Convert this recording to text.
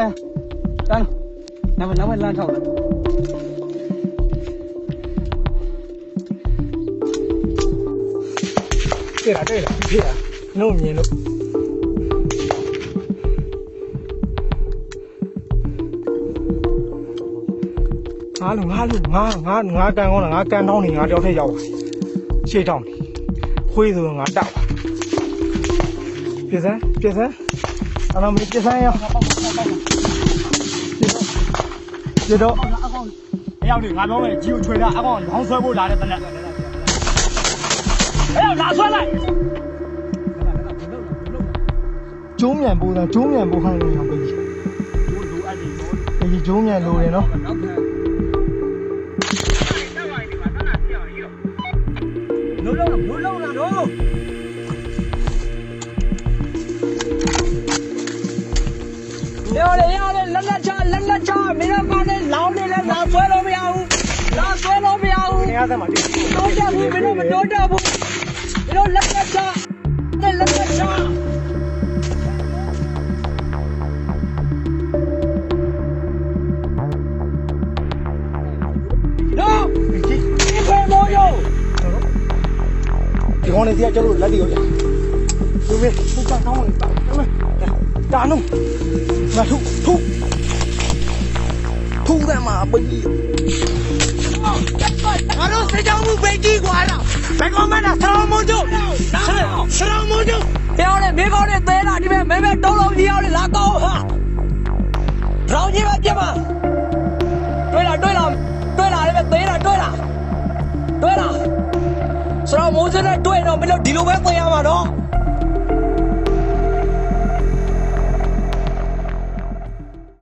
နောက်နောက်မှလမ်းထောက်လာတွေ့လားတွေ့လားဖြစ်လားနှုတ်မြင်လို့ငါလူငါလူငါငါငါကန်ကောင်းတာငါကန်တောင်းနေငါတယောက်ထက်ရောက်ပါရှေ့တောင်းနေခွေးဆိုငါတောက်ပြစမ်းပြစမ်း အဲ့တော့မပြစမ်းရောပြတော့အရောက်နေငါပြောမယ်ကြီးကိုချွေတာအကောင်လောင်းဆွဲဖို့လာတဲ့တနက်အဲ့ရောက်လာဆွဲလိုက်ကျုံးမြန်ပိုးတာကျုံးမြန်ပိုးခိုင်းနေအောင်ပြီလိုအပ်နေတော့ဒီကျုံးမြန်လိုတယ်နော်နောက်ခံလုံးလုံးလုံးလုံး ရောလေရောလေလက်လက်ချလက်လက်ချမင်းတို့ကလည်းလောင်းနေလဲလာဆွဲလို့မရဘူးလာဆွဲလို့မရဘူးနေရာသက်မှာဒီတိုးတက်ဘူးမင်းတို့မတိုးတက်ဘူးမင်းတို့လက်လက်ချလက်လက်ချနော်ဒီဖေမောယောဒီကောင်းနေစီကကျလို့လက်တီရောက်ကြဒီမေသူကကောင်းနေတာ တာနုငါထုထုထုတယ်မှာပကြီး ငါတို့စေချောင်းမှုပဲကြီးกว่าလားဘယ်ကောင်မှန်းဆရာမုံကျုပ်ဆရာမုံကျုပ်ပြောလေမိကောင်းနဲ့သေးတာဒီမဲ့မဲမဲတုံးလုံးကြီးရောက်လေလာကောင်းဟာရောင်ကြီးပဲပြမတွေ့လားတွေ့လားတွေ့လားလေပဲသေးတာတွေ့လားတွေ့လားဆရာမုံစနဲ့တွေ့တော့မလို့ဒီလိုပဲသိရမှာတော့